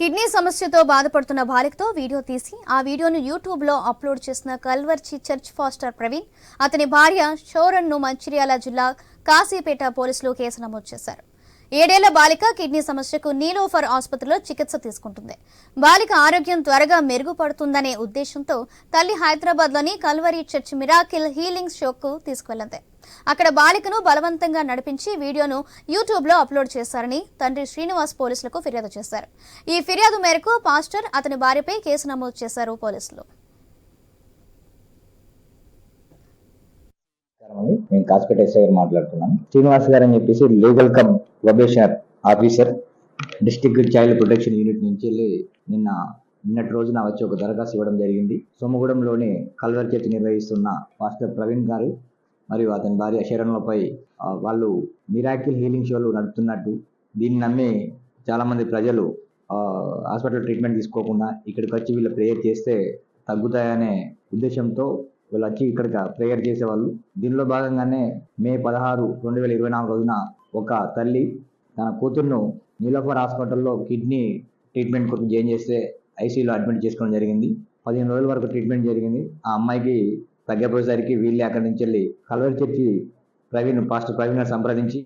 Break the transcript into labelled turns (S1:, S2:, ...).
S1: Kidney సమస్యతో బాధపడుతున్న బాలికతో video తీసి ఆ వీడియోను యూట్యూబ్లో అప్లోడ్ చేసిన కల్వర్చి చర్చ్ ఫాస్టర్ ప్రవీణ్ అతని భార్య షోరన్ను మంచిర్యాల జిల్లా కాశీపేట పోలీసులు కేసు నమోదు చేశారు. ఏడేళ్ళ బాలిక కిడ్నీ సమస్యకు నీలోఫర్ ఆసుపత్రిలో చికిత్స తీసుకుంటుంది. బాలిక ఆరోగ్యం త్వరగా మెరుగుపడుతుందనే ఉద్దేశంతో తల్లి హైదరాబాద్లోని కల్వరి చర్చ్ మిరాకిల్ హీలింగ్ షోకు తీసుకువెళ్ళింది. అక్కడ బాలికను బలవంతంగా నడిపించి వీడియోను యూట్యూబ్లో అప్లోడ్ చేశారని తండ్రి శ్రీనివాస్ పోలీసులకు ఫిర్యాదు చేశారు. ఈ ఫిర్యాదు మేరకు పాస్టర్ అతని భార్యపై కేసు నమోదు చేశారు పోలీసులు.
S2: నేను కాస్పేట ఎస్ఐ గారు మాట్లాడుతున్నాను. శ్రీనివాస్ గారు అని చెప్పేసి legal cum probationer officer district child protection unit నుంచి వెళ్ళి నిన్న నిన్నటి రోజున వచ్చి ఒక దరఖాస్తు ఇవ్వడం జరిగింది. సోమగూడెంలోని కల్వర్ చర్చ్ నిర్వహిస్తున్న పాస్టర్ ప్రవీణ్ గారు మరియు అతని భార్య శరణలపై వాళ్ళు మిరాకిల్ హీలింగ్ షోలు నడుపుతున్నట్టు దీన్ని నమ్మి చాలా మంది ప్రజలు హాస్పిటల్ ట్రీట్మెంట్ తీసుకోకుండా ఇక్కడికి వచ్చి వీళ్ళు ప్రేయర్ చేస్తే తగ్గుతాయనే ఉద్దేశంతో వీళ్ళు వచ్చి ఇక్కడ ప్రేయర్ చేసేవాళ్ళు. దీనిలో భాగంగానే మే పదహారు రెండు వేల ఇరవై నాలుగు రోజున ఒక తల్లి తన కూతుర్ను నీలోఫర్ హాస్పిటల్లో కిడ్నీ ట్రీట్మెంట్ కోసం జాయిన్ చేస్తే ఐసీయూలో అడ్మిట్ చేసుకోవడం జరిగింది. పదిహేను రోజుల వరకు ట్రీట్మెంట్ జరిగింది. ఆ అమ్మాయికి తగ్గపోయేసరికి వీళ్ళే అక్కడి నుంచి వెళ్ళి Calvary church Praveen pastor Praveen garu సంప్రదించి